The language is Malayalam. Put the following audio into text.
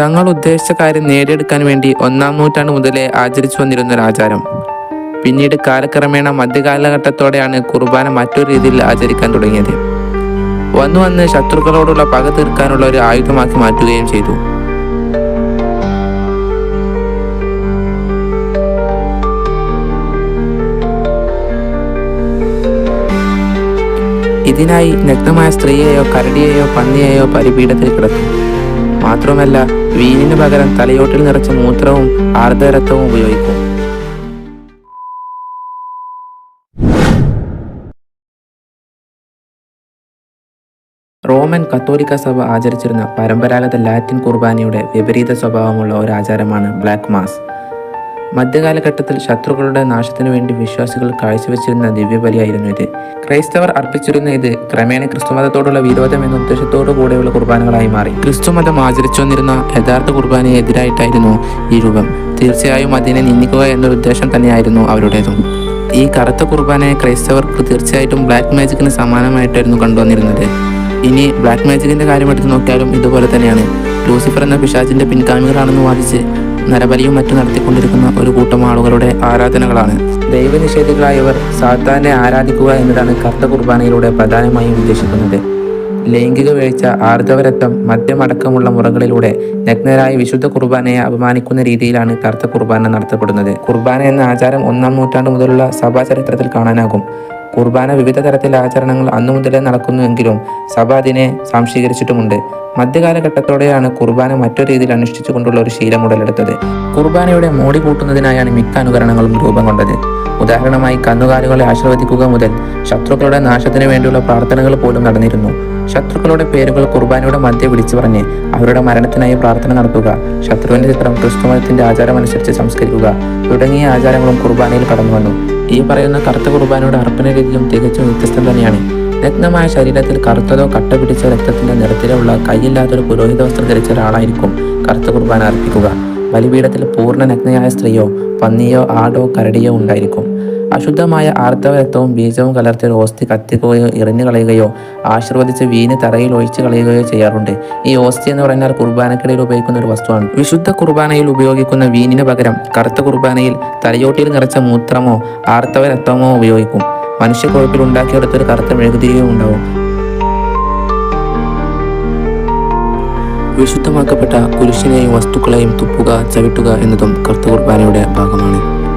തങ്ങൾ ഉദ്ദേശിച്ച കാര്യം നേടിയെടുക്കാൻ വേണ്ടി ഒന്നാം നൂറ്റാണ്ട് മുതലേ ആചരിച്ചു വന്നിരുന്ന ഒരു ആചാരം. പിന്നീട് കാലക്രമേണ മധ്യകാലഘട്ടത്തോടെയാണ് കുർബാന മറ്റൊരു രീതിയിൽ ആചരിക്കാൻ തുടങ്ങിയത്. വന്നു വന്ന് ശത്രുക്കളോടുള്ള പക തീർക്കാനുള്ള ഒരു ആയുധമാക്കി മാറ്റുകയും ചെയ്തു. ഇതിനായി നഗ്നമായ സ്ത്രീയെയോ കരടിയെയോ പന്നിയെയോ പരിപീഠത്തിൽ കിടത്തും മാത്രമല്ല വീനിന് പകരം തലയോട്ടിൽ നിറച്ച മൂത്രവും ആർദ്രരക്തവും ഉപയോഗിക്കും. റോമൻ കത്തോലിക്ക സഭ ആചരിച്ചിരുന്ന പരമ്പരാഗത ലാറ്റിൻ കുർബാനയുടെ വിപരീത സ്വഭാവമുള്ള ഒരു ആചാരമാണ് ബ്ലാക്ക് മാസ്. മധ്യകാലഘട്ടത്തിൽ ശത്രുക്കളുടെ നാശത്തിനു വേണ്ടി വിശ്വാസികൾ കാഴ്ചവെച്ചിരുന്ന ദിവ്യബലിയായിരുന്നു ഇത്. ക്രൈസ്തവർ അർപ്പിച്ചിരുന്ന ഇത് ക്രമേണ ക്രിസ്തുമതത്തോടുള്ള വിരോധം എന്ന ഉദ്ദേശത്തോടു കൂടെയുള്ള കുർബാനകളായി മാറി. ക്രിസ്തുമതം ആചരിച്ചു വന്നിരുന്ന യഥാർത്ഥ കുർബാനയെ എതിരായിട്ടായിരുന്നു ഈ രൂപം. തീർച്ചയായും അതിനെ നിന്ദിക്കുക എന്നൊരു ഉദ്ദേശം തന്നെയായിരുന്നു അവരുടേതും. ഈ കറുത്ത കുർബാനയെ ക്രൈസ്തവർക്ക് തീർച്ചയായിട്ടും ബ്ലാക്ക് മാജിക്കിന് സമാനമായിട്ടായിരുന്നു കണ്ടുവന്നിരുന്നത്. ഇനി ബ്ലാക്ക് മാജിക്കിന്റെ കാര്യം എടുത്ത് നോക്കിയാലും ഇതുപോലെ തന്നെയാണ്. ലൂസിഫർ എന്ന പിശാചിന്റെ പിൻഗാമികളാണെന്ന് വാദിച്ച് നരബലിയും മറ്റും നടത്തിക്കൊണ്ടിരിക്കുന്ന ഒരു കൂട്ടം ആളുകളുടെ ആരാധനകളാണ്. ദൈവനിഷേധികളായവർ സാത്താനെ ആരാധിക്കുക എന്നതാണ് കർത്ത കുർബാനയിലൂടെ പ്രധാനമായും ഉദ്ദേശിക്കുന്നത്. ലൈംഗിക വീഴ്ച ആർദവരത്വം മദ്യമടക്കമുള്ള മുറകളിലൂടെ നഗ്നരായ വിശുദ്ധ കുർബാനയെ അപമാനിക്കുന്ന രീതിയിലാണ് കർത്ത കുർബാന നടത്തപ്പെടുന്നത്. കുർബാന എന്ന ആചാരം ഒന്നാം നൂറ്റാണ്ട് മുതലുള്ള സഭാചരിത്രത്തിൽ കാണാനാകും. കുർബാന വിവിധ തരത്തിലെ ആചരണങ്ങൾ അന്നു മുതലേ നടക്കുന്നുവെങ്കിലും സഭ അതിനെ സംശീകരിച്ചിട്ടുമുണ്ട് മധ്യകാലഘട്ടത്തോടെയാണ് കുർബാന മറ്റൊരു രീതിയിൽ അനുഷ്ഠിച്ചുകൊണ്ടുള്ള ഒരു ശീലം ഉടലെടുത്തത്. കുർബാനയുടെ മോടി കൂട്ടുന്നതിനായാണ് മിക്ക അനുകരണങ്ങളും രൂപം കൊണ്ടത്. ഉദാഹരണമായി കന്നുകാലികളെ ആശീർവദിക്കുക മുതൽ ശത്രുക്കളുടെ നാശത്തിന് വേണ്ടിയുള്ള പ്രാർത്ഥനകൾ പോലും നടന്നിരുന്നു. ശത്രുക്കളുടെ പേരുകൾ കുർബാനയുടെ മധ്യ വിളിച്ചു പറഞ്ഞ് അവരുടെ മരണത്തിനായി പ്രാർത്ഥന നടത്തുക ശത്രുവിന്റെ ചിത്രം ക്രിസ്തുമതത്തിന്റെ ആചാരമനുസരിച്ച് സംസ്കരിക്കുക തുടങ്ങിയ ആചാരങ്ങളും കുർബാനയിൽ കടന്നു വന്നു ഈ പറയുന്ന കറുത്ത കുർബാനയുടെ അർപ്പണ രീതിയും തികച്ചും വ്യത്യസ്തം തന്നെയാണ്. നഗ്നമായ ശരീരത്തിൽ കറുത്തതോ കട്ട പിടിച്ച രക്തത്തിന്റെ നിറത്തിലുള്ള കൈയില്ലാത്തൊരു പുരോഹിത വസ്ത്രം ധരിച്ച ഒരാളായിരിക്കും കറുത്ത കുർബാന അർപ്പിക്കുക. ബലിപീഠത്തിൽ പൂർണ നഗ്നയായ സ്ത്രീയോ പന്നിയോ ആടോ കരടിയോ ഉണ്ടായിരിക്കും. അശുദ്ധമായ ആർത്തവ രക്തവും ബീജവും കലർത്തി ഓസ്തി കത്തിക്കുകയോ എറിഞ്ഞു കളയുകയോ ആശീർവദിച്ച് വീന് തറയിൽ ഒഴിച്ചു കളയുകയോ ചെയ്യാറുണ്ട്. ഈ ഓസ്തി എന്ന് പറഞ്ഞാൽ കുർബാനക്കിടയിൽ ഉപയോഗിക്കുന്ന ഒരു വസ്തുവാണ്. വിശുദ്ധ കുർബാനയിൽ ഉപയോഗിക്കുന്ന വീനിന് പകരം കറുത്ത കുർബാനയിൽ തലയോട്ടിയിൽ നിറച്ച മൂത്രമോ ആർത്തവ രക്തമോ ഉപയോഗിക്കും. മനുഷ്യക്കൊഴുപ്പിൽ ഉണ്ടാക്കിയെടുത്തൊരു കറുത്ത മെഴുകുതിരിയും ഉണ്ടാവും. വിശുദ്ധമാക്കപ്പെട്ട കുരിശിനെയും വസ്തുക്കളെയും തുപ്പുക ചവിട്ടുക എന്നതും കറുത്ത കുർബാനയുടെ ഭാഗമാണ്.